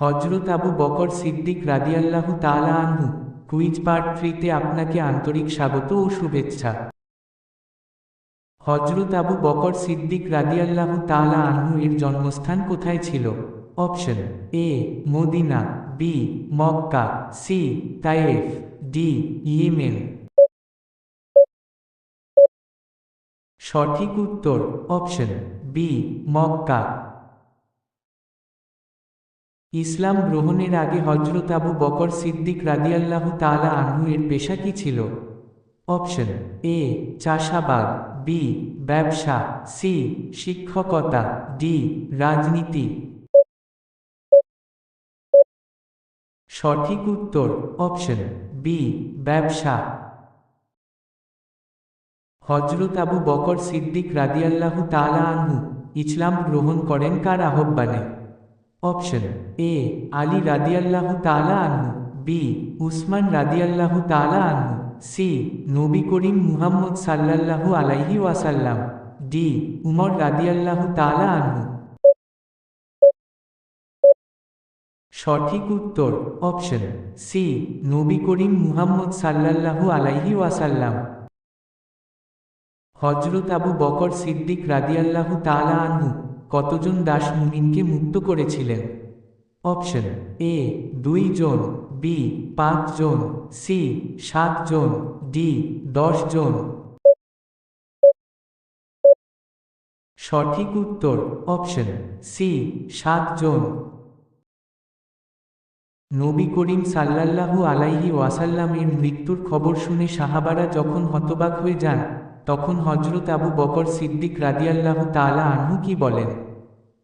হজরত আবু বকর সিদ্দিক রাদিয়াল্লাহু তালা আনহু কুইজ পার্ট থ্রিতে আপনাকে আন্তরিক স্বাগত ও শুভেচ্ছা। হজরত আবু বকর সিদ্দিক রাদিয়াল্লাহু তালা আনহু এর জন্মস্থান কোথায় ছিল? Option A, Medina, B, Mecca, C, Taif, D, Yemen. সঠিক উত্তর অপশন বি, মক্কা। ইসলাম গ্রহণের আগে হজরত আবু বকর সিদ্দিক রাদিয়াল্লাহু তালা আনহু এর পেশা কি ছিল? অপশন এ, চাষাবাদ, বি, ব্যবসা, সি, শিক্ষকতা, ডি, রাজনীতি। সঠিক উত্তর, অপশন বি ব্যবসা। হজরত আবু বকর সিদ্দিক রাদিয়াল্লাহু তালা আনহু ইসলাম গ্রহণ করেন কার আহ্বানে? অপশন এ আলী রাদিয়াল্লাহু তালা আনহু বি উসমান রাদিয়াল্লাহু তালা আনহু সি নবী করিম মুহাম্মদ সাল্লাল্লাহু আলাইহি ওয়াসাল্লাম ডি উমর রাদিয়াল্লাহু তালা আনহু সঠিক উত্তর অপশন সি নবী করিম মুহাম্মদ সাল্লাল্লাহু আলাইহি ওয়াসাল্লাম। হজরত আবু বকর সিদ্দিক রাদিয়াল্লাহু তালা আনহু কতজন দাস মুমিনকে মুক্ত করেছিলেন? অপশন এ দুই জন বি পাঁচ জন সি সাত জন ডি দশ জন সঠিক উত্তর, অপশন সি সাত জন নবী করিম সাল্লাল্লাহু আলাইহি ওয়াসাল্লামের মৃত্যুর খবর শুনে সাহাবারা যখন হতবাক হয়ে যান তখন হজরত আবু বকর সিদ্দিক রাদিয়াল্লাহু তাআলা আনহু কি বলেন?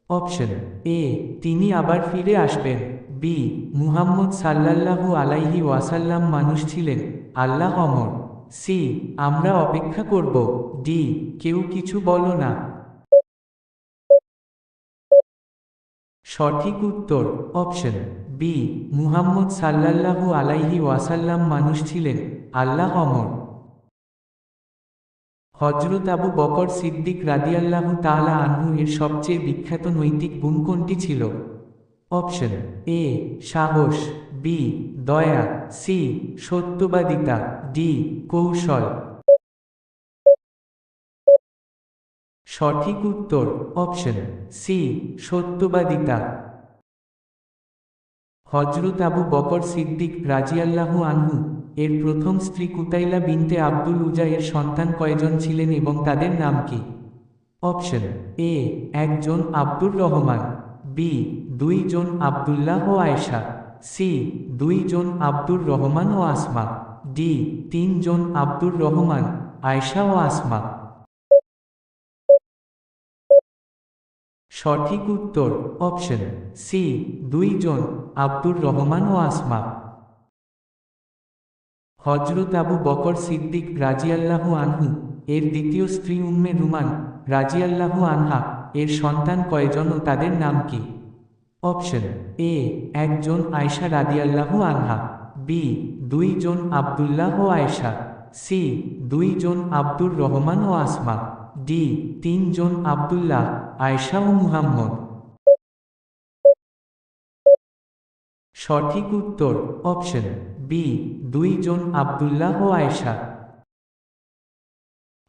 অপশন এ, তিনি আবার ফিরে আসবেন। বি, মুহাম্মদ সাল্লাল্লাহু আলাইহি ওয়াসাল্লাম মানুষ ছিলেন, আল্লাহ অমর। সি, আমরা অপেক্ষা করব। ডি, কেউ কিছু বলো না। সঠিক উত্তর, অপশন বি, মুহাম্মদ সাল্লাল্লাহু আলাইহি ওয়াসাল্লাম মানুষ ছিলেন, আল্লাহ অমর। হজরত আবু বকর সিদ্দিক রাদিয়াল্লাহু তালা আনহু এর সবচেয়ে বিখ্যাত নৈতিক গুণ কোনটি ছিল? অপশন এ, সাহস, বি, দয়া, সি, সত্যবাদিতা, ডি, কৌশল। সঠিক উত্তর, অপশন সি, সত্যবাদিতা। হজরত আবু বকর সিদ্দিক রাজিয়াল্লাহু আনহু এর প্রথম স্ত্রী কুতাইলা বিনতে আব্দুল উজা এর সন্তান কয়জন ছিলেন এবং তাদের নাম কি? অপশন এ, একজন আব্দুর রহমান, বি, দুইজন আব্দুল্লাহ ও আয়েশা, সি, দুইজন আব্দুর রহমান ও আসমা, ডি, তিনজন আব্দুর রহমান, আয়েশা ও আসমা। সঠিক উত্তর অপশন সি, দুইজন আব্দুর রহমান ও আসমা। হজরত আবু বকর সিদ্দিক রাজিয়াল্লাহু আনহু, এর দ্বিতীয় স্ত্রী উম্মে রুমান রাজিয়াল্লাহু আনহা, এর সন্তান কয়জন ও তাদের নাম কি? অপশন এ, একজন আয়সা রাদিয়াল্লাহু আনহা, বি, দুইজন আব্দুল্লাহ ও আয়েশা, সি, দুইজন আব্দুর রহমান ও আসমা, ডি, তিনজন আব্দুল্লাহ, আয়েশা ও মুহাম্মদ। সঠিক উত্তর অপশন বি দুইজন আব্দুল্লাহ ও আয়েশা।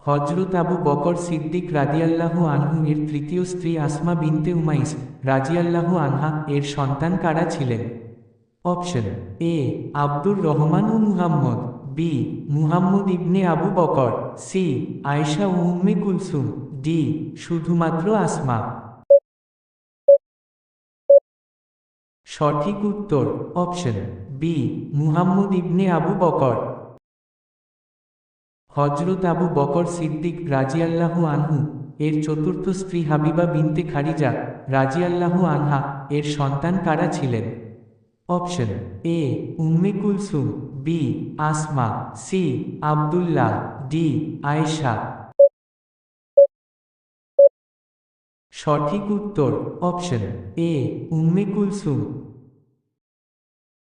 হজরত আবু বকর সিদ্দিক রাদিয়াল্লাহু আনহু এর তৃতীয় স্ত্রী আসমা বিনতে উমাইস রাজিয়াল্লাহু আনহা এর সন্তান কারা ছিলেন? Option A Abdur Rahman O Muhammad. B Muhammad ibn Abu Bakr. C Aisha O Umm Kulsum. D শুধুমাত্র আসমা। সঠিক উত্তর option B Muhammad ibn Abu Bakr. হজরত আবু বকর সিদ্দিক রাজিয়াল্লাহু আনহু, এর চতুর্থ স্ত্রী হাবিবা বিনতে খারিজা রাজিয়াল্লাহু আনহা, এর সন্তান কারা ছিলেন? Option A Umm Kulthum B Asma C Abdullah D Aisha. সঠিক উত্তর অপশন এ উম্মে কুলসুম।